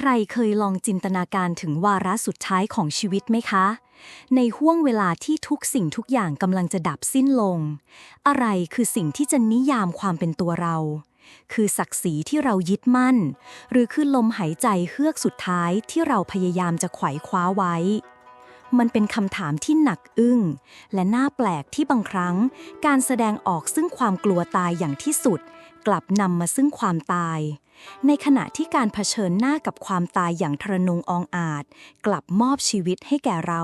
ใครเคยลองจินตนาการถึงวาระสุดท้ายของชีวิตไหมคะ ในห่วงเวลาที่ทุกสิ่งทุกอย่างกำลังจะดับสิ้นลง อะไรคือสิ่งที่จะนิยามความเป็นตัวเรา คือศักดิ์ศรีที่เรายึดมั่น หรือคือลมหายใจเฮือกสุดท้ายที่เราพยายามจะไขว่คว้าไว้ มันเป็นคำถามที่หนักอึ้ง และน่าแปลกที่บางครั้ง การแสดงออกซึ่งความกลัวตายอย่างที่สุด กลับนำมาซึ่งความตาย ในขณะที่การเผชิญหน้ากับความตายอย่างทรนงอองอาจ กลับมอบชีวิตให้แก่เรา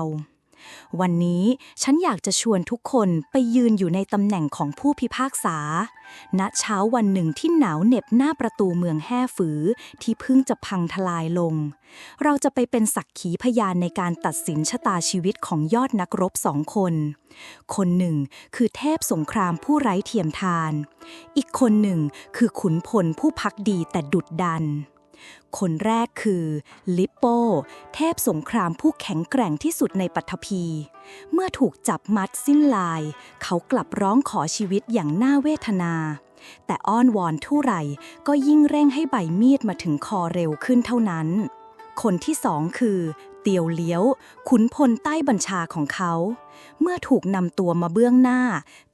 วันนี้ฉันอยากจะชวนทุกคนไปยืนอยู่ในตำแหน่งของผู้พิพากษา ณ เช้าวันหนึ่งที่หนาวเหน็บหน้าประตูเมืองแห่ฝือ ที่เพิ่งจะพังทลายลง เราจะไปเป็นสักขีพยานในการตัดสินชะตาชีวิตของยอดนักรบสองคน คนหนึ่งคือเทพสงครามผู้ไร้เทียมทาน อีกคนหนึ่งคือขุนพลผู้พักดีแต่ดุดดัน คนแรกคือลิปโป เทพสงครามผู้แข็งแกร่งที่สุดในปัทภี เมื่อถูกจับมัดสิ้นลาย เขากลับร้องขอชีวิตอย่างน่าเวทนา แต่อ้อนวอนทุไรก็ยิ่งเร่งให้ใบมีดมาถึงคอเร็วขึ้นเท่านั้น คนที่สองคือ เตียวเลี้ยว ขุนพลใต้บัญชาของเขา เมื่อถูกนำตัวมาเบื้องหน้า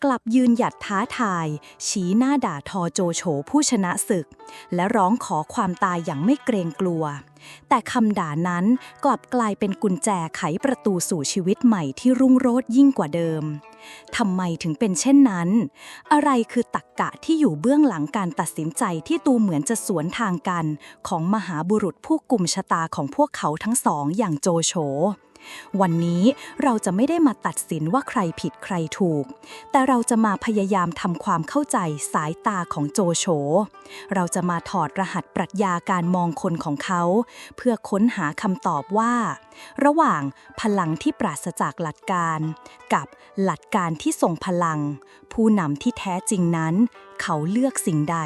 กลับยืนหยัดท้าทาย ชี้หน้าด่าทอโจโฉผู้ชนะศึก และร้องขอความตายอย่างไม่เกรงกลัว แต่คำด่านั้นกลับกลายเป็นกุญแจไขประตูสู่ชีวิตใหม่ที่รุ่งโรจน์ยิ่งกว่าเดิมทำไมถึงเป็นเช่นนั้น อะไรคือตักกะที่อยู่เบื้องหลังการตัดสินใจที่ตูเหมือนจะสวนทางกัน ของมหาบุรุษผู้กลุ่มชะตาของพวกเขาทั้งสองอย่างโจโฉ วันนี้เราจะไม่ได้มาตัดสินว่าใครผิดใครถูก แต่เราจะมาพยายามทำความเข้าใจสายตาของโจโฉ เราจะมาถอดรหัสปรัชญาการมองคนของเขา เพื่อค้นหาคำตอบว่า ระหว่างพลังที่ปราศจากหลักการ กับหลักการที่ทรงพลัง ผู้นำที่แท้จริงนั้น เขาเลือกสิ่งใด